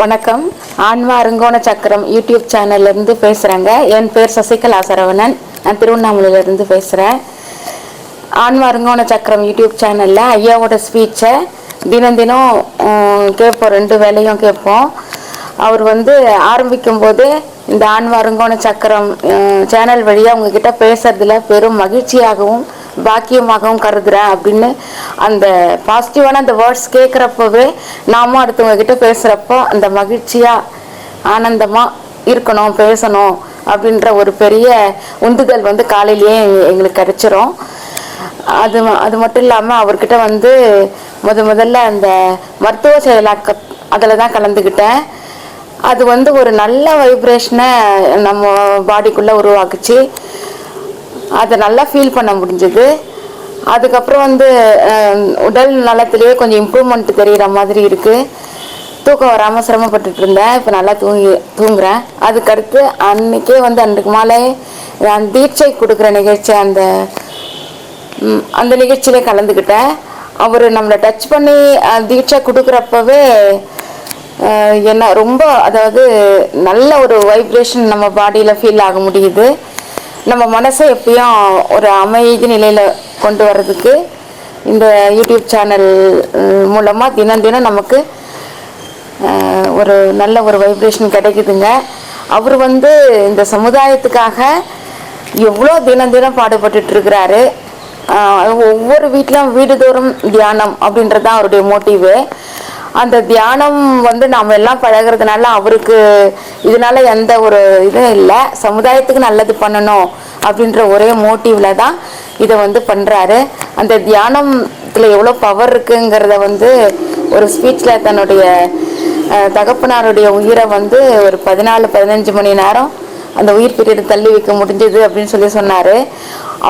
வணக்கம். ஆன்மா அருங்கோண சக்கரம் யூடியூப் சேனல்லேருந்து பேசுகிறேங்க என் பேர் சசிகலா சரவணன். நான் திருவண்ணாமலையிலேருந்து பேசுகிறேன் ஆன்மா அருங்கோண சக்கரம் யூடியூப் சேனலில் ஐயாவோட ஸ்பீச்சை தினம் தினம் கேட்போம். ரெண்டு வேலையும் கேட்போம். அவர் வந்து ஆரம்பிக்கும் போது இந்த ஆன்மா அருங்கோண சக்கரம் சேனல் வழியாக உங்ககிட்ட பேசுறதுல பெரும் மகிழ்ச்சியாகவும் பாக்கியமாகவும் கருதுறேன் அப்படின்னு அந்த பாசிட்டிவான அந்த வேர்ட்ஸ் கேட்குறப்பவே நாமும் அடுத்தவங்க கிட்ட பேசுகிறப்போ அந்த மகிழ்ச்சியாக ஆனந்தமாக இருக்கணும் பேசணும் அப்படின்ற ஒரு பெரிய உந்துதல் வந்து காலையிலேயே எங்களுக்கு கிடைச்சிரும். அது அது மட்டும் இல்லாமல் அவர்கிட்ட வந்து முத முதல்ல அந்த மருத்துவ செயலாக்க அதில் தான் கலந்துக்கிட்டேன் அது வந்து ஒரு நல்ல வைப்ரேஷனை நம்ம பாடிக்குள்ளே உருவாக்குச்சு. அதை நல்லா ஃபீல் பண்ண முடிஞ்சது. அதுக்கப்புறம் வந்து உடல் நலத்திலேயே கொஞ்சம் இம்ப்ரூவ்மெண்ட் தெரிகிற மாதிரி இருக்குது தூக்கம் வராமல் சிரமப்பட்டுட்டு இருந்தேன். இப்போ நல்லா தூங்கி தூங்குறேன். அதுக்கடுத்து அன்னைக்கே வந்து அன்றைக்கு மாலை நான் தீட்சை கொடுக்குற நிகழ்ச்சி அந்த அந்த நிகழ்ச்சியிலே கலந்துக்கிட்டேன். அவர் நம்மளை டச் பண்ணி தீட்சை கொடுக்குறப்பவே என்ன ரொம்ப அதாவது நல்ல ஒரு வைப்ரேஷன் நம்ம பாடியில் ஃபீல் ஆக முடியுது. நம்ம மனசை எப்பயும் ஒரு அமைதி நிலையில் கொண்டு வர்றதுக்கு இந்த யூடியூப் சேனல் மூலமாக தினம் தினம் நமக்கு ஒரு நல்ல ஒரு வைப்ரேஷன் கிடைக்குதுங்க. அவர் வந்து இந்த சமுதாயத்துக்காக எவ்வளோ தினம் தினம் பாடுபட்டுட்டு இருக்கிறாரு. ஒவ்வொரு வீட்டிலும் வீடுதோறும் தியானம் அப்படின்றது தான் அவருடைய மோட்டிவு அந்த தியானம் வந்து நாம் எல்லாம் பழகுறதுனால அவருக்கு இதனால எந்த ஒரு இதுவும் இல்லை. சமுதாயத்துக்கு நல்லது பண்ணணும் அப்படின்ற ஒரே மோட்டிவ்ல தான் இதை வந்து பண்ணுறாரு அந்த தியானத்தில் எவ்வளோ பவர் இருக்குங்கிறத வந்து ஒரு ஸ்பீச்சில் தன்னுடைய தகப்பனாருடைய உயிரை வந்து ஒரு பதினாலு பதினஞ்சு மணி நேரம் அந்த உயிர் பிரிவு தள்ளி வைக்க முடிஞ்சது அப்படின்னு சொல்லி சொன்னாரு.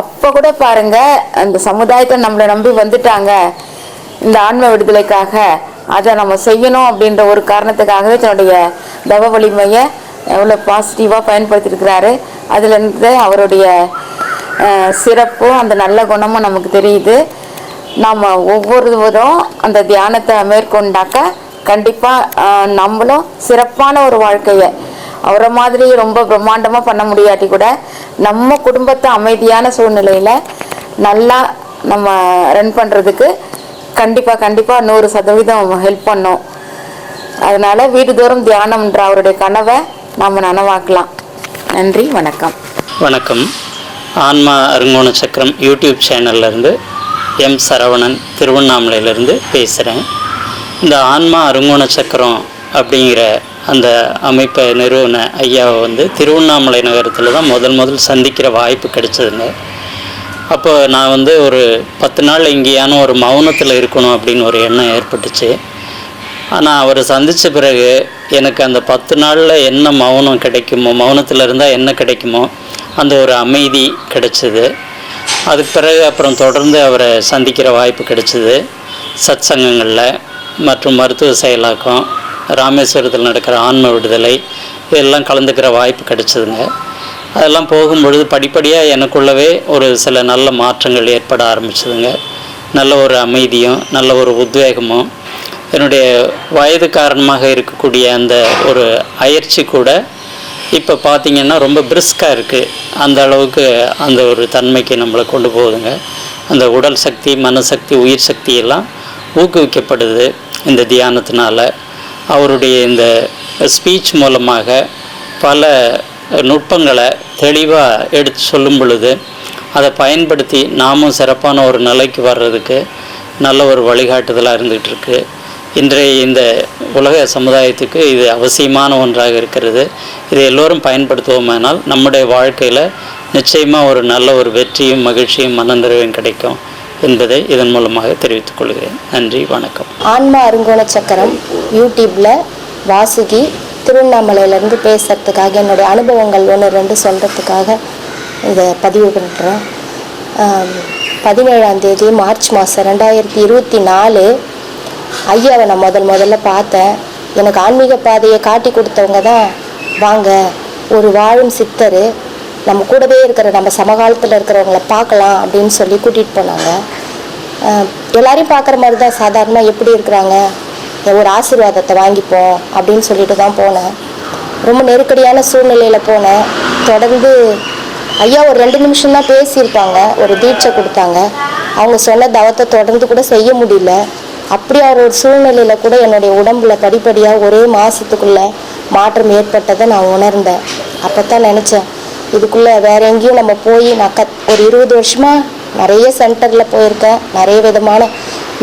அப்போ கூட பாருங்க அந்த சமுதாயத்தை நம்மளை நம்பி வந்துட்டாங்க. இந்த ஆன்ம விடுதலைக்காக அதை நம்ம செய்யணும் அப்படின்ற ஒரு காரணத்துக்காகவே தன்னுடைய தவ வலிமையை எவ்வளோ பாசிட்டிவாக பயன்படுத்தியிருக்கிறாரு. அதுலேருந்து அவருடைய சிறப்பும் அந்த நல்ல குணமும் நமக்கு தெரியுது. நாம் ஒவ்வொருவரும் அந்த தியானத்தை மேற்கொண்டாக்க கண்டிப்பாக நம்மளும் சிறப்பான ஒரு வாழ்க்கையை அவரை மாதிரி ரொம்ப பிரம்மாண்டமாக பண்ண முடியாட்டி கூட நம்ம குடும்பத்தை அமைதியான சூழ்நிலையில் நல்லா நம்ம ரன் பண்ணுறதுக்கு கண்டிப்பாக கண்டிப்பாக நூறு சதவீதம் ஹெல்ப் பண்ணும். அதனால் வீடுதோறும் தியானம்ன்ற அவருடைய கனவை நாம் நனவாக்கலாம். நன்றி வணக்கம். வணக்கம். ஆன்மா அருங்கோண சக்கரம் யூடியூப் சேனல்லேருந்து எம் சரவணன் திருவண்ணாமலையிலேருந்து பேசுகிறேன் இந்த ஆன்மா அருங்கோண சக்கரம் அப்படிங்கிற அந்த அமைப்பை நிறுவன ஐயாவை வந்து திருவண்ணாமலை நகரத்தில் தான் முதல் முதல் சந்திக்கிற வாய்ப்பு கிடைச்சதுங்க. அப்போ நான் வந்து ஒரு பத்து நாள் எங்கேயான ஒரு மௌனத்தில் இருக்கணும் அப்படின்னு ஒரு எண்ணம் ஏற்பட்டுச்சு. ஆனால் அவரை சந்தித்த பிறகு எனக்கு அந்த பத்து நாளில் என்ன மௌனம் கிடைக்குமோ மௌனத்தில் இருந்தால் என்ன கிடைக்குமோ அந்த ஒரு அமைதி கிடைச்சிது. அதுக்கு பிறகு அப்புறம் தொடர்ந்து அவரை சந்திக்கிற வாய்ப்பு கிடைச்சிது. சத் சங்கங்களில் மற்றும் மருத்துவ செயலாக்கம் ராமேஸ்வரத்தில் நடக்கிற ஆன்ம விடுதலை இதெல்லாம் கலந்துக்கிற வாய்ப்பு கிடைச்சிதுங்க. அதெல்லாம் போகும்பொழுது படிப்படியாக எனக்குள்ளவே ஒரு சில நல்ல மாற்றங்கள் ஏற்பட ஆரம்பிச்சதுங்க. நல்ல ஒரு அமைதியும் நல்ல ஒரு உத்வேகமும். என்னுடைய வயது காரணமாக இருக்கக்கூடிய அந்த ஒரு அயற்சி கூட இப்போ பார்த்திங்கன்னா ரொம்ப பிரிஸ்காக இருக்குது அந்த அளவுக்கு அந்த ஒரு தன்மைக்கு நம்மளை கொண்டு போகுதுங்க. அந்த உடல் சக்தி மனசக்தி உயிர் சக்தி எல்லாம் ஊக்குவிக்கப்படுது இந்த தியானத்தினால. அவருடைய இந்த ஸ்பீச் மூலமாக பல நுட்பங்களை தெளிவாக எடுத்து சொல்லும் பொழுது அதை பயன்படுத்தி நாமும் சிறப்பான ஒரு நிலைக்கு வர்றதுக்கு நல்ல ஒரு வழிகாட்டுதலாக இருந்துகிட்டு இருக்கு. இன்றைய இந்த உலக சமுதாயத்துக்கு இது அவசியமான ஒன்றாக இருக்கிறது. இதை எல்லோரும் பயன்படுத்துவோமானால் நம்முடைய வாழ்க்கையில் நிச்சயமாக ஒரு நல்ல ஒரு வெற்றியும் மகிழ்ச்சியும் மனநிறைவும் கிடைக்கும் என்பதை இதன் மூலமாக தெரிவித்துக் கொள்கிறேன். நன்றி வணக்கம். ஆன்மா அருங்கோண சக்கரம் யூடியூப்பில் வாசுகி திருவண்ணாமலையிலேருந்து பேசுகிறதுக்காக என்னுடைய அனுபவங்கள் ஒன்று ரெண்டு சொல்கிறதுக்காக இதை பதிவு பண்ணுறேன் பதினேழாம் தேதி மார்ச் மாதம் ரெண்டாயிரத்தி இருபத்தி நாலு ஐயாவை நான் முதல் முதல்ல பார்த்தேன். எனக்கு ஆன்மீக பாதையை காட்டி கொடுத்தவங்க தான் வாங்க ஒரு வாழும் சித்தர் நம்ம கூடவே இருக்கிற நம்ம சமகாலத்தில் இருக்கிறவங்கள பார்க்கலாம் அப்படின்னு சொல்லி கூட்டிகிட்டு போனாங்க. எல்லாரையும் பார்க்குற மாதிரி தான் சாதாரணமாக எப்படி இருக்கிறாங்க? ஒரு ஆசீர்வாதத்தை வாங்கிப்போம் அப்படின்னு சொல்லிட்டு தான் போனேன். ரொம்ப நெருக்கடியான சூழ்நிலையில் போனேன். தொடர்ந்து ஐயா ஒரு ரெண்டு நிமிஷம் தான் பேசியிருப்பாங்க. ஒரு தீட்சை கொடுத்தாங்க. அவங்க சொன்ன தவத்தை தொடர்ந்து கூட செய்ய முடியல. அப்படி அவர் ஒரு சூழ்நிலையில் கூட என்னுடைய உடம்புல படிப்படியாக ஒரே மாதத்துக்குள்ளே மாற்றம் ஏற்பட்டதை நான் உணர்ந்தேன். அப்போ தான் நினச்சேன் இதுக்குள்ளே வேற எங்கேயும் நம்ம போய் நான் கத் ஒரு இருபது வருஷமாக நிறைய சென்டரில் போயிருக்கேன். நிறைய விதமான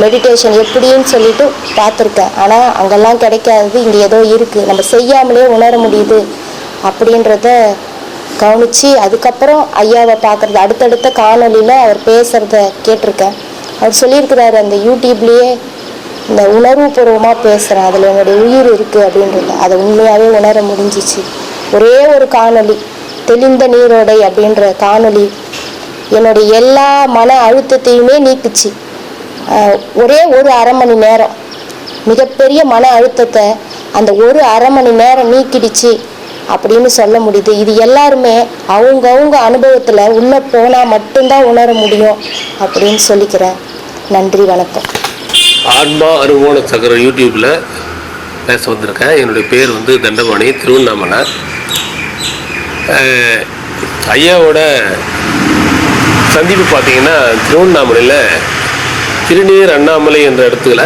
மெடிடேஷன் எப்படின்னு சொல்லிட்டு பார்த்துருக்கேன். ஆனால் அங்கெல்லாம் கிடைக்காதது இங்கே ஏதோ இருக்குது நம்ம செய்யாமலே உணர முடியுது அப்படின்றத கவனித்து அதுக்கப்புறம் ஐயாவை பார்க்குறது. அடுத்தடுத்த காணொளியில் அவர் பேசுகிறத கேட்டிருக்கேன். அவர் சொல்லியிருக்கிறாரு அந்த யூடியூப்லேயே இந்த உணர்வுபூர்வமாக பேசுகிறேன் அதில் என்னுடைய உயிர் இருக்குது அப்படின்றத. அதை உண்மையாகவே உணர முடிஞ்சிச்சு. ஒரே ஒரு காணொளி தெளிந்த நீரோடை அப்படின்ற காணொளி என்னுடைய எல்லா மன அழுத்தத்தையுமே நீக்குச்சு. ஒரே ஒரு அரை மணி நேரம். மிகப்பெரிய மன அழுத்தத்தை அந்த ஒரு அரை மணி நேரம் நீக்கிடுச்சு அப்படின்னு சொல்ல முடியுது. இது எல்லாருமே அவங்கவுங்க அனுபவத்தில் உள்ளே போனால் மட்டும்தான் உணர முடியும் அப்படின்னு சொல்லிக்கிறேன். நன்றி வணக்கம். ஆன்மா அனுபவம் சக்கரம் யூடியூப்பில் பேச வந்திருக்கேன். என்னுடைய பேர் வந்து தண்டபாணி திருவண்ணாமலை. ஐயாவோட சந்திப்பு பார்த்தீங்கன்னா திருவண்ணாமலையில் திருநீர் அண்ணாமலை என்ற இடத்துல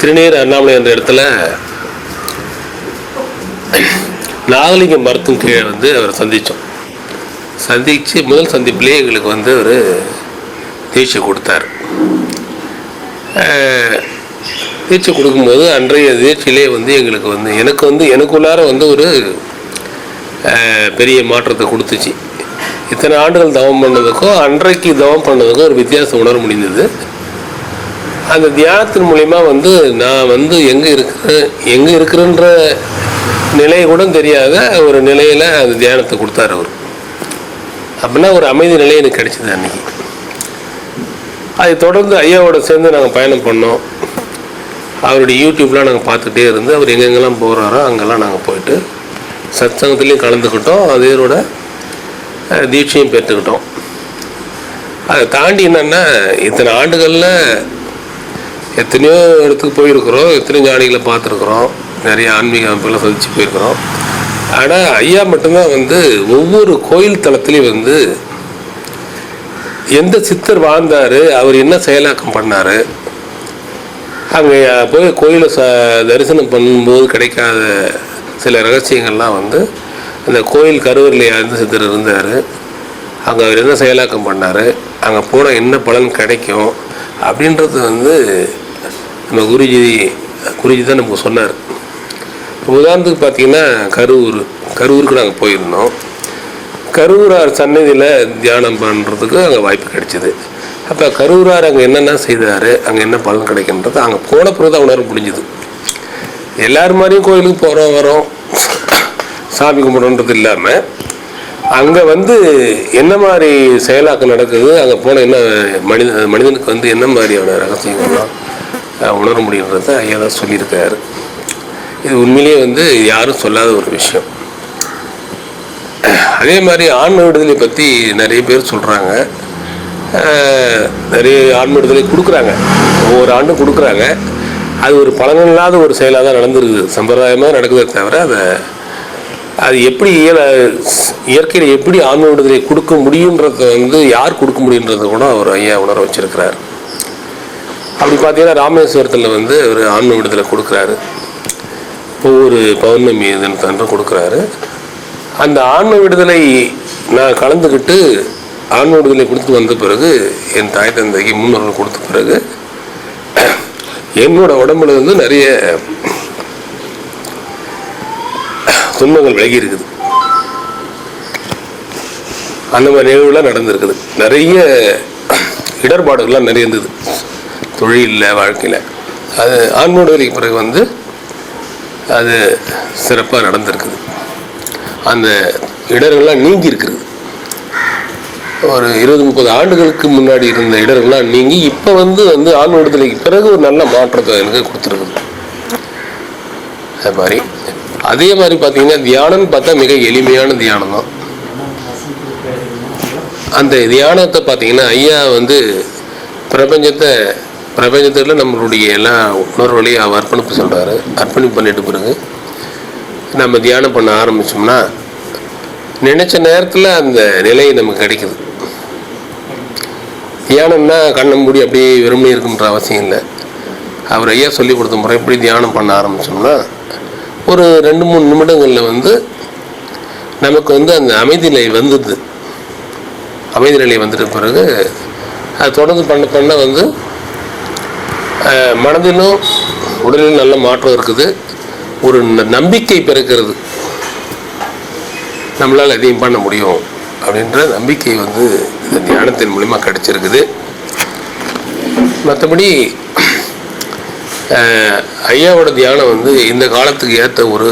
திருநீர் அண்ணாமலை என்ற இடத்துல நாகலிங்க மரத்தின் கீழே வந்து அவரை சந்தித்தோம். சந்தித்து முதல் சந்திப்பிலே எங்களுக்கு வந்து ஒரு தீட்சை கொடுத்தாரு. தீட்சை கொடுக்கும்போது அன்றைய தீட்சையிலே வந்து எங்களுக்கு வந்து எனக்கு வந்து எனக்குள்ளார வந்து ஒரு பெரிய மாற்றத்தை கொடுத்துச்சு. இத்தனை ஆண்டுகள் தவம் பண்ணதுக்கும் அன்றைக்கு தவம் பண்ணதுக்கும் ஒரு வித்தியாசம் உணர முடிந்தது. அந்த தியானத்தின் மூலிமா வந்து நான் வந்து எங்கே இருக்கிறேன் எங்கே இருக்கிறேன்ற நிலை கூட தெரியாத ஒரு நிலையில் அந்த தியானத்தை கொடுத்தாரு அவர். அப்படின்னா ஒரு அமைதி நிலை எனக்கு கிடைச்சிது அன்றைக்கி அதை தொடர்ந்து ஐயாவோட சேர்ந்து நாங்கள் பயணம் பண்ணோம். அவருடைய யூடியூப்லாம் நாங்கள் பார்த்துட்டே இருந்து அவர் எங்கெங்கெல்லாம் போகிறாரோ அங்கெல்லாம் நாங்கள் போயிட்டு சத்சங்கத்துலேயும் கலந்துக்கிட்டோம். அதோட தீட்சையும் பெற்றுக்கிட்டோம். அதை தாண்டி என்னென்னா இத்தனை ஆண்டுகளில் எத்தனையோ இடத்துக்கு போயிருக்கிறோம் எத்தனையோ ஞானிகளை பார்த்துருக்குறோம். நிறைய ஆன்மீக அமைப்புகளை சந்திச்சு போயிருக்கிறோம். ஆனால் ஐயா மட்டும்தான் வந்து ஒவ்வொரு கோயில் தளத்துலேயும் வந்து எந்த சித்தர் வாழ்ந்தார் அவர் என்ன செயலாக்கம் பண்ணார் அங்கே போய் கோயிலை ச தரிசனம் பண்ணும்போது கிடைக்காத சில ரகசியங்கள்லாம் வந்து அந்த கோயில் கருவறையில் இருந்து சித்தர் இருந்தார். அங்கே அவர் என்ன செயலாக்கம் பண்ணார்? அங்கே போனால் என்ன பலன் கிடைக்கும்? அப்படின்றது வந்து நம்ம குருஜி குருஜி தான் நமக்கு சொன்னார். உதாரணத்துக்கு பார்த்தீங்கன்னா கரூர் கரூருக்கு நாங்கள் போயிருந்தோம். கரூரார் சன்னதியில் தியானம் பண்ணுறதுக்கு அங்கே வாய்ப்பு கிடைச்சிது. அப்போ கரூரார் அங்கே என்னென்ன செய்தார்? அங்கே என்ன பலன் கிடைக்கின்றது அங்கே போன பிறகு தான் உணர்வு முடிஞ்சுது எல்லார் மாதிரியும் கோயிலுக்கு போகிறோம் வரோம். சாமி கும்பிடுன்றது இல்லாமல் அங்கே வந்து என்ன மாதிரி செயலாக்கம் நடக்குது? அங்கே போன என்ன மனித மனிதனுக்கு வந்து என்ன மாதிரியான ரகசியங்கள்லாம் உணர முடியுன்றத ஐயா தான் சொல்லியிருக்காரு. இது உண்மையிலேயே வந்து யாரும் சொல்லாத ஒரு விஷயம். அதே மாதிரி ஆன்ம விடுதலை பற்றி நிறைய பேர் சொல்கிறாங்க நிறைய ஆன்ம விடுதலை கொடுக்குறாங்க. ஒவ்வொரு ஆண்டும் கொடுக்குறாங்க. அது ஒரு பலனில்லாத ஒரு செயலாக தான் நடந்துருக்குது. சம்பிரதாயமாக நடக்குதே தவிர அதை அது எப்படி இயல இயற்கையில் எப்படி ஆன்ம விடுதலை கொடுக்க முடியுன்றத வந்து யார் கொடுக்க முடியுன்றத கூட அவர் ஐயா உணர வச்சிருக்கிறார். அப்படி பார்த்தீங்கன்னா ராமேஸ்வரத்தில் வந்து அவர் ஆன்ம விடுதலை கொடுக்குறாரு. ஒவ்வொரு பௌர்ணமி தினத்தன்று கொடுக்குறாரு. அந்த ஆன்ம விடுதலை நான் கலந்துக்கிட்டு ஆன்ம விடுதலை கொடுத்து வந்த பிறகு என் தாய் தந்தைக்கு முன்னோர்கள் கொடுத்த பிறகு என்னோட உடம்புல வந்து நிறைய துன்பங்கள் விலகி இருக்குது அந்த மாதிரி நிகழ்வுலாம் நடந்திருக்குது. நிறைய இடர்பாடுகள்லாம் நிறைய இருந்தது தொழிலில் வாழ்க்கையில். அது ஆன்ம பிறகு வந்து அது சிறப்பாக நடந்திருக்குது. அந்த இடர்கள்லாம் நீங்கி இருக்குது ஒரு இருபது முப்பது ஆண்டுகளுக்கு முன்னாடி இருந்த இடர்கள்லாம் நீங்கி இப்போ வந்து வந்து ஆண் விடுதலைக்கு பிறகு ஒரு நல்ல மாற்றத்தை எனக்கு கொடுத்துருக்குது. அது மாதிரி அதே மாதிரி பார்த்தீங்கன்னா தியானம்னு பார்த்தா மிக எளிமையான தியானம் தான். அந்த தியானத்தை பார்த்தீங்கன்னா ஐயா வந்து பிரபஞ்சத்தை பிரபஞ்சத்தில் நம்மளுடைய எல்லா உணர்வுகளையும் அவர் அர்ப்பணிப்பு சொல்கிறாரு அர்ப்பணிப்பு பண்ணிட்டு பிறகு நம்ம தியானம் பண்ண ஆரம்பிச்சோம்னா நினச்ச நேரத்தில் அந்த நிலை நமக்கு கிடைக்குது. தியானம்னா கண்ணை மூடி அப்படியே வெறுமனே இருக்குன்ற அவசியம் இல்லை. அவர் ஐயா சொல்லி கொடுத்த முறைப்படி தியானம் பண்ண ஆரம்பிச்சோம்னா ஒரு ரெண்டு மூணு நிமிடங்களில் வந்து நமக்கு வந்து அந்த அமைதி நிலை வந்துடுது அமைதி நிலை வந்துட்ட பிறகு அது தொடர்ந்து பண்ண பண்ண வந்து மனதிலும் உடலிலும் நல்ல மாற்றம் இருக்குது. ஒரு ந- நம்பிக்கை பிறக்கிறது நம்மளால் எதையும் பண்ண முடியும் அப்படின்ற நம்பிக்கை வந்து இந்த தியானத்தின் மூலிமா கிடச்சிருக்குது. மற்றபடி ஐயாவோட தியானம் வந்து இந்த காலத்துக்கு ஏற்ற ஒரு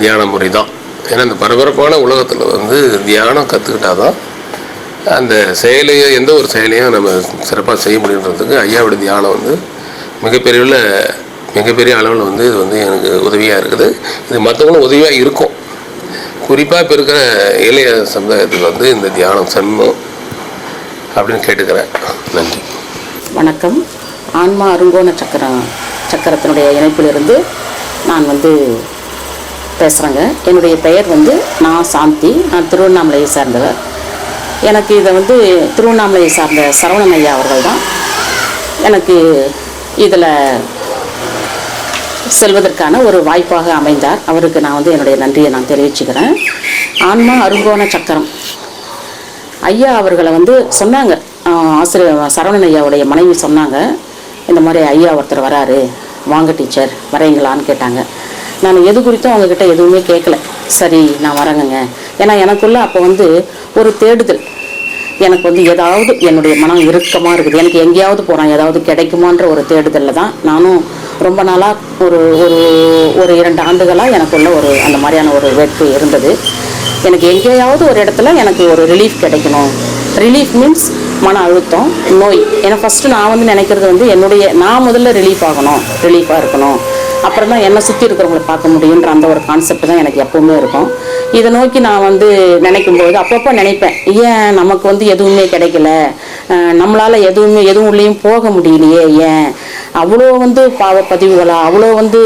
தியான முறை தான் ஏன்னா இந்த பரபரப்பான உலகத்தில் வந்து தியானம் கற்றுக்கிட்டாதான் அந்த செயலையோ எந்த ஒரு செயலையும் நம்ம சிறப்பாக செய்ய முடியுன்றதுக்கு ஐயாவோட தியானம் வந்து மிகப்பெரிய மிகப்பெரிய அளவில் வந்து இது வந்து எனக்கு உதவியாக இருக்குது. இது மற்றவங்களும் உதவியாக இருக்கும். குறிப்பாக இப்போ இருக்கிற இளைய சமுதாயத்துக்கு வந்து இந்த தியானம் சன்மம் அப்படின்னு கேட்டுக்கிறேன். நன்றி. வணக்கம். ஆன்மா அருங்கோண சக்கரம் சக்கரத்தினுடைய இணைப்பிலிருந்து நான் வந்து பேசுகிறேங்க என்னுடைய பெயர் வந்து நான் சாந்தி. நான் திருவண்ணாமலையை சார்ந்தவர். எனக்கு இதை வந்து திருவண்ணாமலையை சார்ந்த சரவணன் ஐயா அவர்கள் தான் எனக்கு இதில் செல்வதற்கான ஒரு வாய்ப்பாக அமைந்தார். அவருக்கு நான் வந்து என்னுடைய நன்றியை நான் தெரிவிச்சுக்கிறேன். ஆன்மா அருங்கோண சக்கரம். ஐயா அவர்களை வந்து சொன்னாங்க. ஆசிரியர் சரவணன் ஐயாவுடைய மனைவி சொன்னாங்க. இந்த மாதிரி ஐயா ஒருத்தர் வராரு வாங்க டீச்சர் வரீங்களான்னு கேட்டாங்க. நான் எது குறித்தும் அவங்கக்கிட்ட எதுவுமே கேட்கல சரி நான் வரேங்கங்க. ஏன்னா எனக்குள்ள அப்போ வந்து ஒரு தேடுதல். எனக்கு வந்து ஏதாவது என்னுடைய மனம் இறுக்கமாக இருக்குது. எனக்கு எங்கேயாவது போகிறேன் ஏதாவது கிடைக்குமான்ற ஒரு தேடுதலில் தான் நானும் ரொம்ப நாளாக ஒரு ஒரு ஒரு இரண்டு ஆண்டுகளாக எனக்குள்ள ஒரு அந்த மாதிரியான ஒரு வேட்பு இருந்தது. எனக்கு எங்கேயாவது ஒரு இடத்துல எனக்கு ஒரு ரிலீஃப் கிடைக்கணும். ரிலீஃப் மீன்ஸ் மன அழுத்தம் நோய். ஏன்னா ஃபஸ்ட்டு நான் வந்து நினைக்கிறது வந்து என்னுடைய நான் முதல்ல ரிலீஃப் ஆகணும் ரிலீஃபாக இருக்கணும். அப்புறம் தான் என்னை சுற்றி இருக்கிறவங்கள பார்க்க முடியுன்ற அந்த ஒரு கான்செப்ட் தான் எனக்கு எப்பவுமே இருக்கும். இதை நோக்கி நான் வந்து நினைக்கும்போது அப்பப்போ நினைப்பேன் ஏன் நமக்கு வந்து எதுவுமே கிடைக்கல? நம்மளால் எதுவுமே எதுவும் உள்ளேயும் போக முடியலையே ஏன்? அவ்வளோ வந்து பாவ பதிவுகளா அவ்வளோ வந்து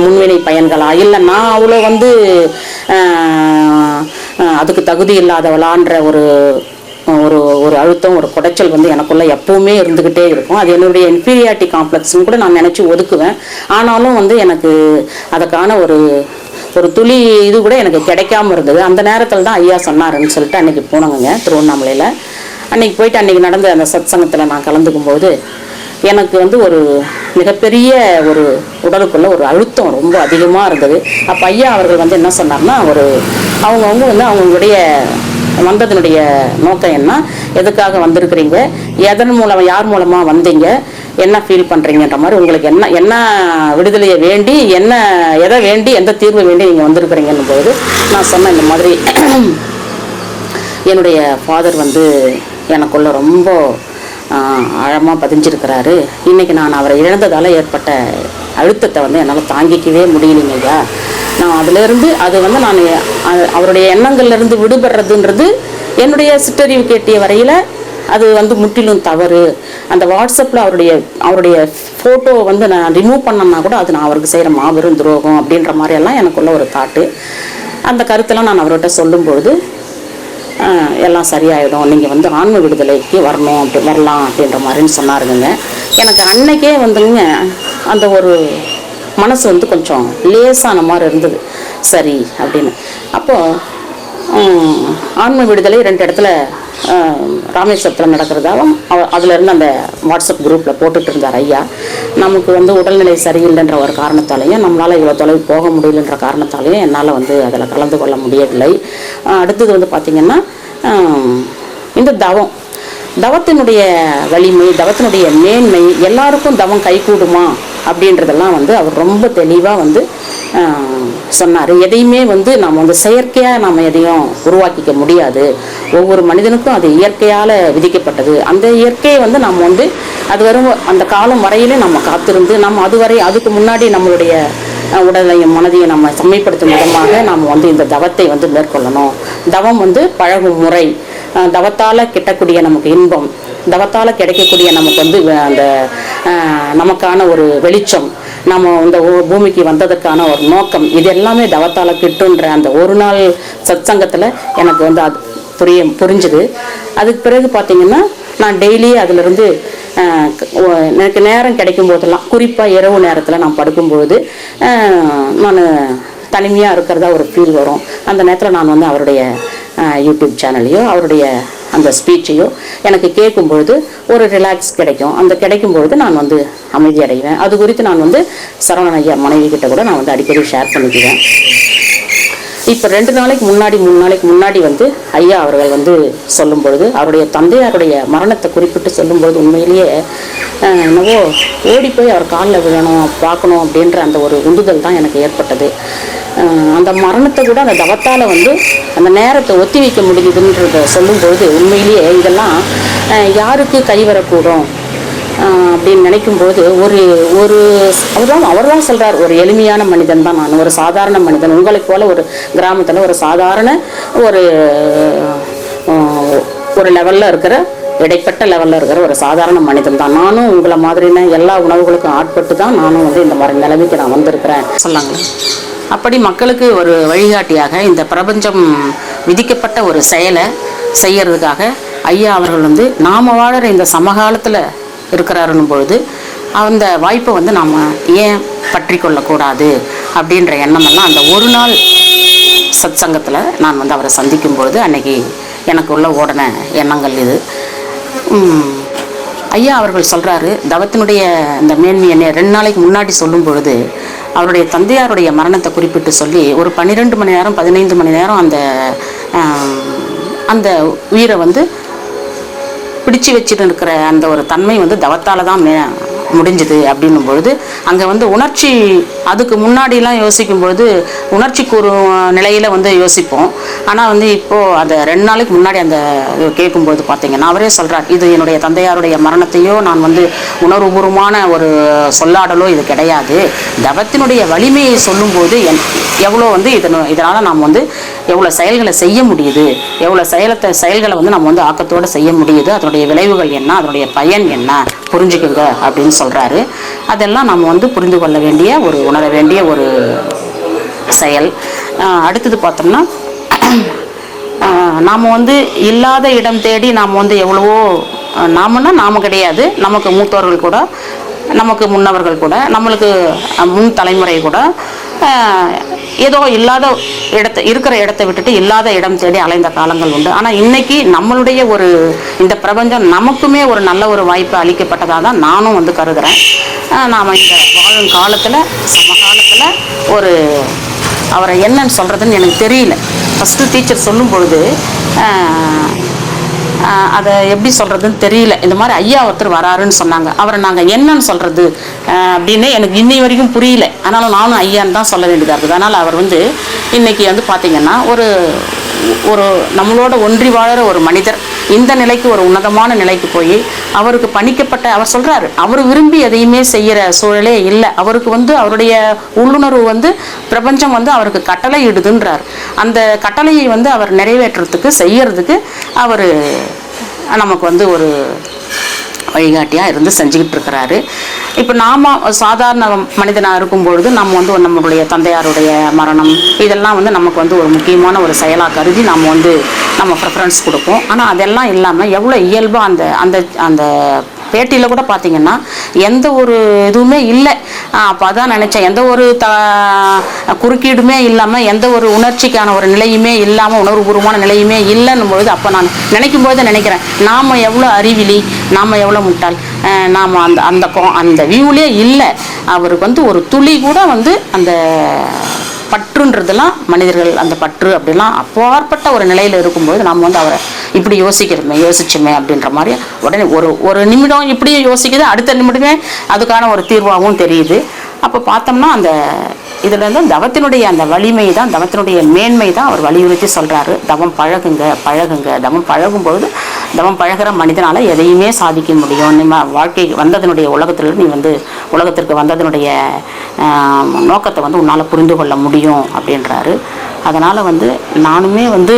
முன்வினை பயன்களா? இல்லை நான் அவ்வளோ வந்து அதுக்கு தகுதி இல்லாதவளான்ற ஒரு ஒரு ஒரு அழுத்தம் ஒரு குடைச்சல் வந்து எனக்குள்ளே எப்போவுமே இருந்துக்கிட்டே இருக்கும். அது என்னுடைய இன்ஃபீரியாரிட்டி காம்ப்ளெக்ஸ்னு கூட நான் நினச்சி ஒதுக்குவேன். ஆனாலும் வந்து எனக்கு அதுக்கான ஒரு ஒரு துளி இது கூட எனக்கு கிடைக்காம இருந்தது. அந்த நேரத்தில் தான் ஐயா சொன்னாருன்னு சொல்லிட்டு அன்றைக்கி போனோங்க திருவண்ணாமலையில். அன்னைக்கு போயிட்டு அன்றைக்கி நடந்த அந்த சத் சங்கத்தில் நான் கலந்துக்கும் போது எனக்கு வந்து ஒரு மிகப்பெரிய ஒரு உடலுக்குள்ள ஒரு அழுத்தம் ரொம்ப அதிகமாக இருந்தது. அப்போ ஐயா அவர்கள் வந்து என்ன சொன்னார்னா ஒரு அவங்கவுங்க வந்து அவங்களுடைய வந்ததனுடைய நோக்கம் என்ன? எதுக்காக வந்திருக்கிறீங்க? எதன் மூலம் யார் மூலமாக வந்தீங்க? என்ன ஃபீல் பண்ணுறீங்கன்ற மாதிரி உங்களுக்கு என்ன என்ன விடுதலையை வேண்டி என்ன எதை வேண்டி எந்த தீர்வை வேண்டி நீங்கள் வந்திருக்கிறீங்கன்னும் போது நான் சொன்னேன் இந்த மாதிரி என்னுடைய ஃபாதர் வந்து எனக்குள்ள ரொம்ப ஆழமாக பதிஞ்சிருக்கிறாரு. இன்னைக்கு நான் அவரை இழந்ததால் ஏற்பட்ட அழுத்தத்தை வந்து என்னால் தாங்கிக்கவே முடியலைங்க ஐயா. நான் அதுலேருந்து அது வந்து நான் அவருடைய எண்ணங்கள்லேருந்து விடுபடுறதுன்றது என்னுடைய சிற்றறிவு கேட்டிய வரையில் அது வந்து முற்றிலும் தவறு. அந்த வாட்ஸ்அப்பில் அவருடைய அவருடைய ஃபோட்டோவை வந்து நான் ரிமூவ் பண்ணோம்னா கூட அது நான் அவருக்கு செய்கிற மாபெரும் துரோகம் அப்படின்ற மாதிரியெல்லாம் எனக்குள்ள ஒரு தாட்டு அந்த கருத்தெல்லாம் நான் அவர்கிட்ட சொல்லும்பொழுது எல்லாம் சரியாயிடும். நீங்கள் வந்து ஆன்ம விடுதலைக்கு வரணும் அப்படி வரலாம் அப்படின்ற மாதிரின்னு சொன்னாருங்க. எனக்கு அன்னைக்கே வந்துங்க அந்த ஒரு மனசு வந்து கொஞ்சம் லேசான மாதிரி இருந்தது. சரி அப்படின்னு. அப்போது ஆன்ம விடுதலை ரெண்டு இடத்துல ராமேஸ்வரத்தில் நடக்கிறதாவும் அதுலேருந்து அந்த வாட்ஸ்அப் குரூப்பில் போட்டுட்டு இருந்தார் ஐயா. நமக்கு வந்து உடல்நிலை சரியில்லைன்ற ஒரு காரணத்தாலையும் நம்மளால் இவ்வளோ தொலைவு போக முடியலன்ற காரணத்தாலையும் என்னால் வந்து அதில் கலந்து கொள்ள முடியவில்லை. அடுத்தது வந்து பார்த்திங்கன்னா இந்த தவம். தவத்தினுடைய வலிமை தவத்தினுடைய மேன்மை எல்லாருக்கும் தவம் கைகூடுமா அப்படின்றதெல்லாம் வந்து அவர் ரொம்ப தெளிவாக வந்து சொன்னார். எதையுமே வந்து நாம் வந்து செயற்கையாக நாம் எதையும் உருவாக்கிக்க முடியாது. ஒவ்வொரு மனிதனுக்கும் அது இயற்கையால் விதிக்கப்பட்டது. அந்த இயற்கையை வந்து நாம் வந்து அது வரும் அந்த காலம் வரையிலே நம்ம காத்திருந்து நம்ம அதுவரை அதுக்கு முன்னாடி நம்மளுடைய உடலையும் மனதையும் நம்ம செம்மைப்படுத்தும் விதமாக நாம் வந்து இந்த தவத்தை வந்து மேற்கொள்ளணும். தவம் வந்து பழகும் முறை. தவத்தால் கிட்டக்கூடிய நமக்கு இன்பம். தவத்தால் கிடைக்கக்கூடிய நமக்கு வந்து வ- அந்த நமக்கான ஒரு வெளிச்சம் நம்ம இந்த பூமிக்கு வந்ததுக்கான ஒரு நோக்கம் இது எல்லாமே தவத்தால் கிட்டுன்ற அந்த ஒரு நாள் சத்சங்கத்தில் எனக்கு வந்து அது புரிய புரிஞ்சுது. அதுக்கு பிறகு பார்த்திங்கன்னா நான் டெய்லி அதிலிருந்து எனக்கு நேரம் கிடைக்கும் போதெல்லாம் குறிப்பாக இரவு நேரத்தில் நான் படுக்கும்பொழுது நான் தனிமையாக இருக்கிறதா ஒரு ஃபீல் வரும். அந்த நேரத்தில் நான் வந்து அவருடைய யூடியூப் சேனலையோ அவருடைய அந்த ஸ்பீச்சையோ எனக்கு கேட்கும் பொழுது ஒரு ரிலாக்ஸ் கிடைக்கும். அந்த கிடைக்கும் பொழுது நான் வந்து அமைதி அடைவேன். அது குறித்து நான் வந்து சரவணன் ஐயா மனைவி கிட்ட கூட நான் வந்து அடிக்கடி ஷேர் பண்ணிக்குவேன். இப்போ ரெண்டு நாளைக்கு முன்னாடி மூணு நாளைக்கு முன்னாடி வந்து ஐயா அவர்கள் வந்து சொல்லும் பொழுது அவருடைய தந்தையாருடைய மரணத்தை குறிப்பிட்டு சொல்லும்பொழுது உண்மையிலேயே என்னவோ ஓடி போய் அவர் காலில் விழணும் பார்க்கணும் அப்படின்ற அந்த ஒரு உந்துதல் தான் எனக்கு ஏற்பட்டது. அந்த மரணத்தை கூட அந்த தவத்தால் வந்து அந்த நேரத்தை ஒத்தி வைக்க முடியுதுன்றத சொல்லும்பொழுது உண்மையிலேயே இதெல்லாம் யாருக்கு கைவரக்கூடும் வரக்கூடும்? அப்படின்னு நினைக்கும் போது ஒரு ஒரு அவர்தான் அவர்தான் சொல்கிறார் ஒரு எளிமையான மனிதன் தான் நான் ஒரு சாதாரண மனிதன். உங்களைப் போல ஒரு கிராமத்தில் ஒரு சாதாரண ஒரு ஒரு லெவலில் இருக்கிற இடைப்பட்ட லெவலில் இருக்கிற ஒரு சாதாரண மனிதன் தான். நானும் உங்களை மாதிரின எல்லா உணவுகளுக்கும் ஆட்பட்டு தான் நானும் வந்து இந்த மாதிரி நிலைமைக்கு நான் வந்திருக்கிறேன் சொன்னாங்களே அப்படி மக்களுக்கு ஒரு வழிகாட்டியாக இந்த பிரபஞ்சம் விதிக்கப்பட்ட ஒரு செயலை செய்யறதுக்காக ஐயா அவர்கள் வந்து நாம வாழற இந்த சமகாலத்தில் இருக்கிறாருன்னும் பொழுது அந்த வாய்ப்பை வந்து நாம் ஏன் பற்றி கொள்ளக்கூடாது அப்படின்ற எண்ணமெல்லாம் அந்த ஒரு நாள் சத் சங்கத்தில் நான் வந்து அவரை சந்திக்கும் பொழுது அன்னைக்கு எனக்கு உள்ள ஓடின எண்ணங்கள் இது. ஐயா அவர்கள் சொல்கிறாரு தவத்தினுடைய அந்த மேன்மையை நே- ரெண்டு நாளைக்கு முன்னாடி சொல்லும் பொழுது அவருடைய தந்தையாருடைய மரணத்தை குறிப்பிட்டு சொல்லி ஒரு பன்னிரெண்டு மணி நேரம் பதினைந்து மணி நேரம் அந்த அந்த உயிரை வந்து பிடிச்சு வச்சுட்டு இருக்கிற அந்த ஒரு தன்மை வந்து தவத்தால தான் மே முடிஞ்சுது அப்படின்னும் பொழுது அங்கே வந்து உணர்ச்சி அதுக்கு முன்னாடிலாம் யோசிக்கும் பொழுது உணர்ச்சி கூறும் நிலையில் வந்து யோசிப்போம். ஆனால் வந்து இப்போது அந்த ரெண்டு நாளைக்கு முன்னாடி அந்த கேட்கும்போது பார்த்தீங்கன்னா அவரே சொல்கிறார் இது என்னுடைய தந்தையாருடைய மரணத்தையோ நான் வந்து உணர்வுபூர்வமான ஒரு சொல்லாடலோ இது கிடையாது. தவத்தினுடைய வலிமையை சொல்லும்போது என் எவ்வளோ வந்து இதன இதனால் நாம் வந்து எவ்வளோ செயல்களை செய்ய முடியுது? எவ்வளோ செயலத்தை செயல்களை வந்து நம்ம வந்து ஆக்கத்தோடு செய்ய முடியுது? அதனுடைய விளைவுகள் என்ன? அதனுடைய பயன் என்ன? புரிஞ்சுக்குங்க. அப்படின்னு சொல்கிறாரு அதெல்லாம் நம்ம வந்து புரிந்து கொள்ள வேண்டிய ஒரு உணர வேண்டிய ஒரு செயல். அடுத்தது பார்த்தோம்னா நாம் வந்து இல்லாத இடம் தேடி நாம் வந்து எவ்வளவோ நாமன்னா நாம் கிடையாது. நமக்கு மூத்தவர்கள் கூட நமக்கு முன்னவர்கள் கூட நம்மளுக்கு முன் தலைமுறை கூட ஏதோ இல்லாத இடத்த இருக்கிற இடத்த விட்டுட்டு இல்லாத இடம் தேடி அலைந்த காலங்கள் உண்டு. ஆனால் இன்னைக்கு நம்மளுடைய ஒரு இந்த பிரபஞ்சம் நமக்குமே ஒரு நல்ல ஒரு வாய்ப்பு அளிக்கப்பட்டதாக தான் நானும் வந்து கருதுகிறேன் நாம் இந்த வாழும் காலத்தில் சமகாலத்தில் ஒரு அவரை என்னன்னு சொல்கிறதுன்னு எனக்கு தெரியல. ஃபஸ்ட்டு டீச்சர் சொல்லும் பொழுது அதை எப்படி சொல்கிறதுன்னு தெரியல. இந்த மாதிரி ஐயா ஒருத்தர் வராருன்னு சொன்னாங்க. அவரை நாங்கள் என்னன்னு சொல்கிறது அப்படின்னு எனக்கு இன்னி வரைக்கும் புரியல. ஆனாலும் நானும் ஐயான்னு தான் சொல்ல வேண்டியதாக இருக்குது. அதனால் அவர் வந்து இன்னைக்கு வந்து பார்த்திங்கன்னா ஒரு ஒரு நம்மளோட ஒன்றி வாழற ஒரு மனிதர். இந்த நிலைக்கு ஒரு உன்னதமான நிலைக்கு போய் அவருக்கு பணிக்கப்பட்ட அவர் சொல்கிறாரு அவர் விரும்பி எதையுமே செய்கிற சூழலே இல்லை. அவருக்கு வந்து அவருடைய உள்ளுணர்வு வந்து பிரபஞ்சம் வந்து அவருக்கு கட்டளை இடுதுன்றார் அந்த கட்டளையை வந்து அவர் நிறைவேற்றுறதுக்கு செய்யறதுக்கு அவர் நமக்கு வந்து ஒரு வழிகாட்டியாக இருந்து செஞ்சுக்கிட்டு இருக்கிறாரு இப்போ நாம சாதாரண மனிதனாக இருக்கும் பொழுது நம்ம வந்து நம்மளுடைய தந்தையாருடைய மரணம் இதெல்லாம் வந்து நமக்கு வந்து ஒரு முக்கியமான ஒரு செயலாக கருதி நம்ம வந்து நம்ம ப்ரிஃபரன்ஸ் கொடுப்போம். ஆனால் அதெல்லாம் இல்லாமல் எவ்வளோ இயல்பாக அந்த அந்த அந்த பேட்டியில் கூட பார்த்தீங்கன்னா எந்த ஒரு இதுவுமே இல்லை. அப்போ அதான் நினச்சேன். எந்த ஒரு த குறுக்கீடுமே இல்லாமல் எந்த ஒரு உணர்ச்சிக்கான ஒரு நிலையுமே இல்லாமல் உணர்வுபூர்வமான நிலையுமே இல்லைன்னும் பொழுது அப்போ நான் நினைக்கும் போது நினைக்கிறேன். நாம் எவ்வளோ அறிவிலி நாம் எவ்வளோ முட்டாள். நாம் அந்த அந்த அந்த வியூலே இல்லை. அவருக்கு வந்து ஒரு துளி கூட வந்து அந்த பற்றுன்றதெல்லாம் மனிதர்கள் அந்த பற்று அப்படிலாம் அப்பாற்பட்ட ஒரு நிலையில் இருக்கும்போது நம்ம வந்து அவரை இப்படி யோசிக்கிறோமே யோசிச்சுமே அப்படின்ற மாதிரி உடனே ஒரு ஒரு நிமிடம் இப்படியே யோசிக்குது அடுத்த நிமிடமே அதுக்கான ஒரு தீர்வாகவும் தெரியுது. அப்போ பார்த்தோம்னா அந்த இதில் இருந்து தவத்தினுடைய அந்த வலிமை தான் தவத்தினுடைய மேன்மை தான் அவர் வலியுறுத்தி சொல்கிறாரு தவம் பழகுங்க பழகுங்க. தவம் பழகும்பொழுது தவம் பழகுற மனிதனால் எதையுமே சாதிக்க முடியும். நம்ம வாழ்க்கை வந்ததனுடைய உலகத்தில் நீ வந்து உலகத்திற்கு வந்ததனுடைய நோக்கத்தை வந்து உன்னால் புரிந்து கொள்ள முடியும் அப்படின்றாரு. அதனால் வந்து நானுமே வந்து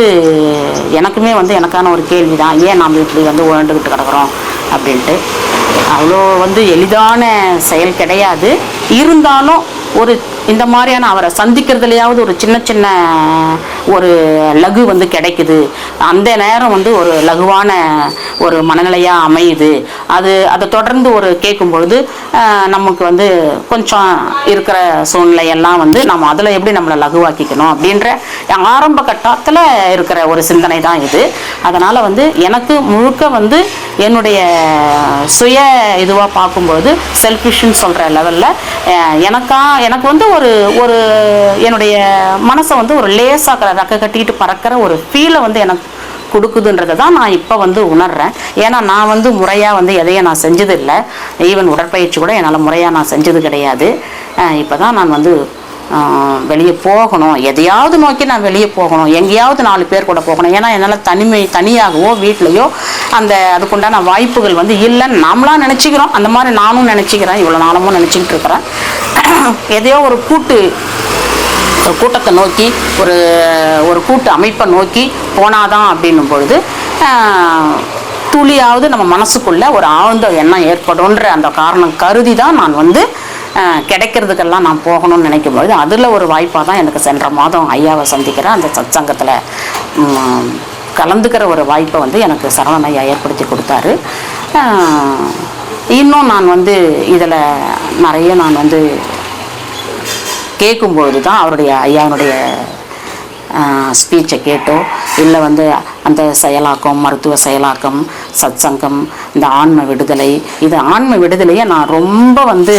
எனக்குமே வந்து எனக்கான ஒரு கேள்வி தான் ஏன் நாம் இப்படி வந்து உழண்டுக்கிட்டு கிடக்குறோம் அப்படின்ட்டு. அவ்வளோ வந்து எளிதான செயல் கிடையாது. இருந்தாலும் ஒரு இந்த மாதிரியான அவரை சந்திக்கிறதுலையாவது ஒரு சின்ன சின்ன ஒரு லகு வந்து கிடைக்குது. அந்த நேரம் வந்து ஒரு லகுவான ஒரு மனநிலையாக அமையுது. அது அதை தொடர்ந்து ஒரு கேட்கும் பொழுது நமக்கு வந்து கொஞ்சம் இருக்கிற சூழ்நிலையெல்லாம் வந்து நம்ம அதில் எப்படி நம்மளை லகுவாக்கிக்கணும் அப்படின்ற ஆரம்ப கட்டத்தில் இருக்கிற ஒரு சிந்தனை தான் இது. அதனால் வந்து எனக்கு முழுக்க வந்து என்னுடைய சுய இதுவாக பார்க்கும்போது செல்ஃபிஷ்ன்னு சொல்கிற லெவலில் எனக்கா எனக்கு வந்து ஒரு ஒரு என்னுடைய மனசை வந்து ஒரு லேசாக்கிற ரக்க கட்டிக்கிட்டு பறக்கிற ஒரு ஃபீலை வந்து எனக்கு கொடுக்குதுன்றதை தான் நான் இப்போ வந்து உணர்றேன். ஏன்னா நான் வந்து முறையாக வந்து எதையும் நான் செஞ்சது இல்லை ஈவன் உடற்பயிற்சி கூட என்னால் முறையாக நான் செஞ்சது கிடையாது. இப்போ தான் நான் வந்து வெளியே போகணும். எதையாவது நோக்கி நான் வெளியே போகணும். எங்கேயாவது நாலு பேர் கூட போகணும். ஏன்னா என்னால் தனிமை தனியாகவோ வீட்லேயோ அந்த அதுக்குண்டான வாய்ப்புகள் வந்து இல்லைன்னு நாமளாக நினச்சிக்கிறோம். அந்த மாதிரி நானும் நினச்சிக்கிறேன். இவ்வளோ நாளமும் நினச்சிக்கிட்டு இருக்கிறேன் எதையோ ஒரு கூட்டு ஒரு கூட்டத்தை நோக்கி ஒரு ஒரு கூட்டு அமைப்பை நோக்கி போனாதான் அப்படின்னும் பொழுது துளியாவது நம்ம மனசுக்குள்ளே ஒரு ஆழ்ந்த எண்ணம் ஏற்படும்ன்ற அந்த காரணம் கருதி தான் நான் வந்து கிடைக்கிறதுக்கெல்லாம் நான் போகணும்னு நினைக்கும் பொழுது அதில் ஒரு வாய்ப்பாக தான் எனக்கு சென்ற மாதம் ஐயாவை சந்திக்கிறேன் அந்த சத்சங்கத்தில் சங்கத்தில் கலந்துக்கிற ஒரு வாய்ப்பை வந்து எனக்கு சரவண ஐயா ஏற்படுத்தி கொடுத்தாரு. இன்னும் நான் வந்து இதில் நிறைய நான் வந்து கேட்கும்பொழுது தான் அவருடைய ஐயாவுடைய ஸ்பீச்சை கேட்டோ இல்லை வந்து அந்த செயலாக்கம் மருத்துவ செயலாக்கம் சத்சங்கம் இந்த ஆன்ம விடுதலை இது ஆன்ம விடுதலையை நான் ரொம்ப வந்து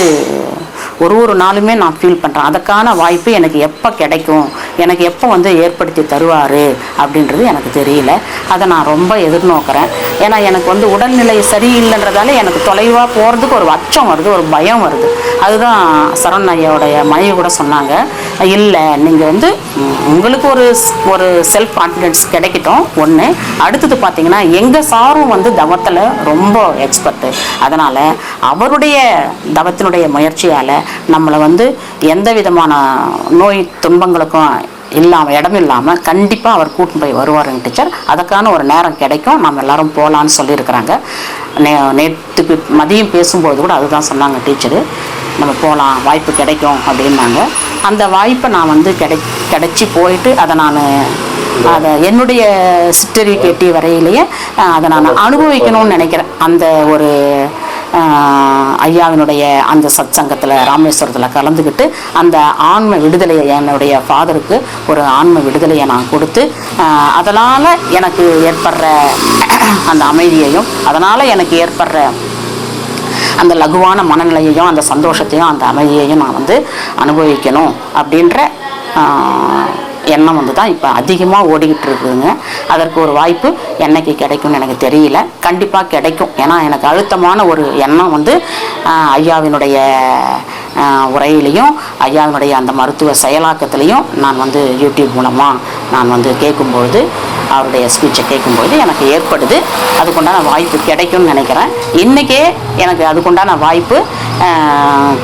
ஒரு ஒரு நாளுமே நான் ஃபீல் பண்ணுறேன் அதுக்கான வாய்ப்பு எனக்கு எப்போ கிடைக்கும்? எனக்கு எப்போ வந்து ஏற்படுத்தி தருவார்? அப்படின்றது எனக்கு தெரியல. அதை நான் ரொம்ப எதிர்நோக்கிறேன். ஏன்னா எனக்கு வந்து உடல்நிலை சரியில்லைன்றதால எனக்கு தொலைவாக போகிறதுக்கு ஒரு அச்சம் வருது ஒரு பயம் வருது. அதுதான் சரண் ஐயாவுடைய மனைவி கூட சொன்னாங்க. இல்லை நீங்கள் வந்து உங்களுக்கு ஒரு ஒரு செல்ஃப் கான்ஃபிடென்ஸ் கிடைக்கட்டும் ஒன்று அடுத்தது பார்த்தீங்கன்னா எங்கள் சாரும் வந்து தவத்தில் ரொம்ப எக்ஸ்பர்ட்டு அதனால் அவருடைய தவத்தினுடைய முயற்சியால் நம்மளை வந்து எந்த விதமான நோய் துன்பங்களுக்கும் இல்லாமல் இடம் இல்லாமல் கண்டிப்பாக அவர் கூட்டின்னு போய் வருவாருங்க டீச்சர். அதுக்கான ஒரு நேரம் கிடைக்கும். நம்ம எல்லாரும் போகலான்னு சொல்லியிருக்கிறாங்க. நே நேற்றுக்கு மதியம் பேசும்போது கூட அதுதான் சொன்னாங்க டீச்சரு. நம்ம போகலாம் வாய்ப்பு கிடைக்கும் அப்படின்னாங்க. அந்த வாய்ப்பை நான் வந்து கிடை கிடைச்சி போயிட்டு அதை நான் அதை என்னுடைய சிற்றறிவு கேட்டி வரையிலேயே அதை நான் அனுபவிக்கணும்னு நினைக்கிறேன். அந்த ஒரு ஐயாவினுடைய அந்த சத் சங்கத்தில் ராமேஸ்வரத்தில் கலந்துக்கிட்டு அந்த ஆன்ம விடுதலையை என்னுடைய ஃபாதருக்கு ஒரு ஆன்ம விடுதலையை நான் கொடுத்து அதனால் எனக்கு ஏற்படுற அந்த அமைதியையும் அதனால் எனக்கு ஏற்படுற அந்த லகுவான மனநிலையையும் அந்த சந்தோஷத்தையும் அந்த அமைதியையும் நான் வந்து அனுபவிக்கணும் அப்படின்ற எண்ணம் வந்து தான் இப்போ அதிகமாக ஓடிக்கிட்டு இருக்குதுங்க. அதற்கு ஒரு வாய்ப்பு என்னைக்கு கிடைக்கும்னு எனக்கு தெரியல. கண்டிப்பாக கிடைக்கும். ஏன்னா எனக்கு அழுத்தமான ஒரு எண்ணம் வந்து ஐயாவினுடைய உரையிலையும் ஐயாவினுடைய அந்த மருத்துவ செயலாக்கத்திலையும் நான் வந்து யூடியூப் மூலமாக நான் வந்து கேட்கும்பொழுது அவருடைய ஸ்பீச்சை கேட்கும்பொழுது எனக்கு ஏற்படுது. அதுக்குண்டான வாய்ப்பு கிடைக்கும்னு நினைக்கிறேன். இன்றைக்கே எனக்கு அதுக்குண்டான வாய்ப்பு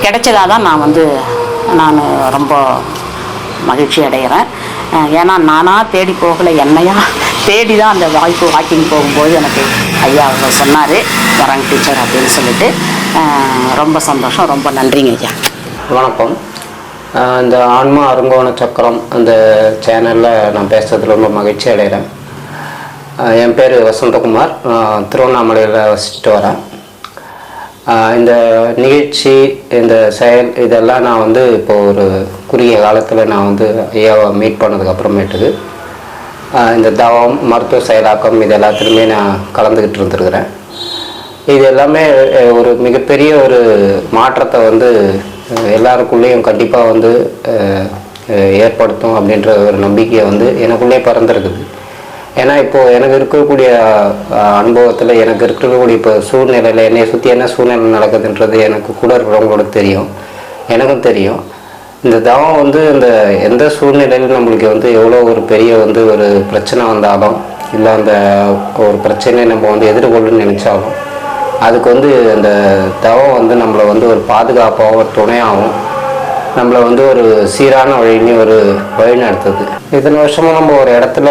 கிடைச்சதாக கிடைச்சதா தான் நான் வந்து நான் ரொம்ப மகிழ்ச்சி அடைகிறேன். ஏன்னா நானாக தேடி போகலை என்னையா தேடி தான் அந்த வாய்ப்பு வாக்கிங் போகும்போது எனக்கு ஐயா அவர் சொன்னார். வரங்க டீச்சர் அப்படின்னு சொல்லிட்டு. ரொம்ப சந்தோஷம் ரொம்ப நன்றிங்க ஐயா. வணக்கம். இந்த ஆன்மா அருங்கோண சக்கரம் அந்த சேனலில் நான் பேசுறதுல ரொம்ப மகிழ்ச்சி அடைகிறேன். என் பேர் வசந்தகுமார். நான் திருவண்ணாமலையில் வசிச்சுட்டு வரேன். இந்த நிகழ்ச்சி இந்த செயல் இதெல்லாம் நான் வந்து இப்போ ஒரு குறுகிய காலத்தில் நான் வந்து ஐயாவை மீட் பண்ணதுக்கப்புறமேட்டுக்கு இந்த தவம் மருத்துவ செயலாக்கம் இது எல்லாத்துலேயுமே நான் கலந்துக்கிட்டு இருந்திருக்கிறேன். இது எல்லாமே ஒரு மிகப்பெரிய ஒரு மாற்றத்தை வந்து எல்லாருக்குள்ளேயும் கண்டிப்பாக வந்து ஏற்படுத்தும் அப்படின்ற ஒரு நம்பிக்கையை வந்து எனக்குள்ளே பறந்துருக்குது. ஏன்னா இப்போது எனக்கு இருக்கக்கூடிய அனுபவத்தில் எனக்கு இருக்கக்கூடிய இப்போ சூழ்நிலையில் என்னை சுற்றி என்ன சூழ்நிலை நடக்குதுன்றது எனக்கு கூட இருக்கிறவங்களோட தெரியும். எனக்கும் தெரியும். இந்த தவம் வந்து இந்த எந்த சூழ்நிலையிலும் நம்மளுக்கு வந்து எவ்வளோ ஒரு பெரிய வந்து ஒரு பிரச்சனை வந்தாலும் இல்லை அந்த ஒரு பிரச்சனையை நம்ம வந்து எதிர்கொள்ளணும்னு நினச்சாலும் அதுக்கு வந்து அந்த தவம் வந்து நம்மளை வந்து ஒரு பாதுகாப்பாகவும் துணையாகவும் நம்மளை வந்து ஒரு சீரான வழியிலையும் ஒரு வழி நடத்துது. இத்தனை வருஷமும் நம்ம ஒரு இடத்துல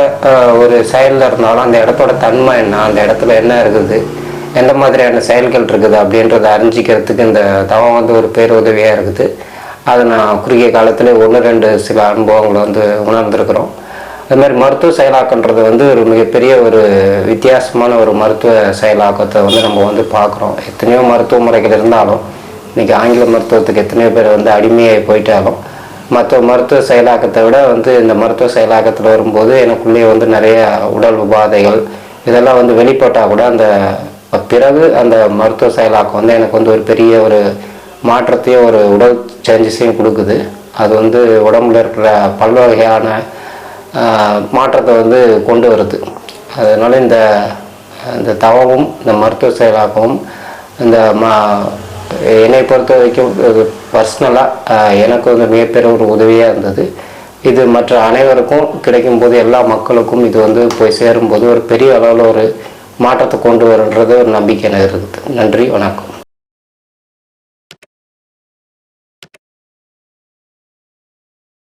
ஒரு செயலில் இருந்தாலும் அந்த இடத்தோட தன்மை என்ன அந்த இடத்துல என்ன இருக்குது எந்த மாதிரியான செயல்கள் இருக்குது அப்படின்றத அறிஞ்சிக்கிறதுக்கு இந்த தவம் வந்து ஒரு பேருதவியாக இருக்குது. அதை நான் குறுகிய காலத்தில் ஒன்று ரெண்டு சில அனுபவங்களை வந்து உணர்ந்திருக்கிறோம். அது மாதிரி மருத்துவ செயலாக்கன்றது வந்து ஒரு மிகப்பெரிய ஒரு வித்தியாசமான ஒரு மருத்துவ செயலாக்கத்தை வந்து நம்ம வந்து பார்க்குறோம். எத்தனையோ மருத்துவ முறைகள் இருந்தாலும் இன்றைக்கி ஆங்கில மருத்துவத்துக்கு எத்தனையோ பேர் வந்து அடிமையாகி போயிட்டாலும் மற்ற மருத்துவ செயலாக்கத்தை விட வந்து இந்த மருத்துவ செயலாக்கத்தில் வரும்போது எனக்குள்ளேயே வந்து நிறைய உடல் உபாதைகள் இதெல்லாம் வந்து வெளிப்பட்டால் கூட அந்த பிறகு அந்த மருத்துவ செயலாக்கம் வந்து எனக்கு வந்து ஒரு பெரிய ஒரு மாற்றத்தையும் ஒரு உடல் சேஞ்சஸையும் கொடுக்குது. அது வந்து உடம்புல இருக்கிற பல்வகையான மாற்றத்தை வந்து கொண்டு வருது. அதனால இந்த இந்த தவமும் இந்த மருத்துவ செயலாக்கமும் இந்த மா என்னை பொறுத்த வரைக்கும் பர்சனலாக எனக்கு வந்து மிகப்பெரிய ஒரு உதவியாக இருந்தது. இது மற்ற அனைவருக்கும் கிடைக்கும் போது எல்லா மக்களுக்கும் இது வந்து போய் சேரும்போது ஒரு பெரிய அளவில் ஒரு மாற்றத்தை கொண்டு வருன்றது ஒரு நம்பிக்கை எனக்கு இருக்குது நன்றி வணக்கம்.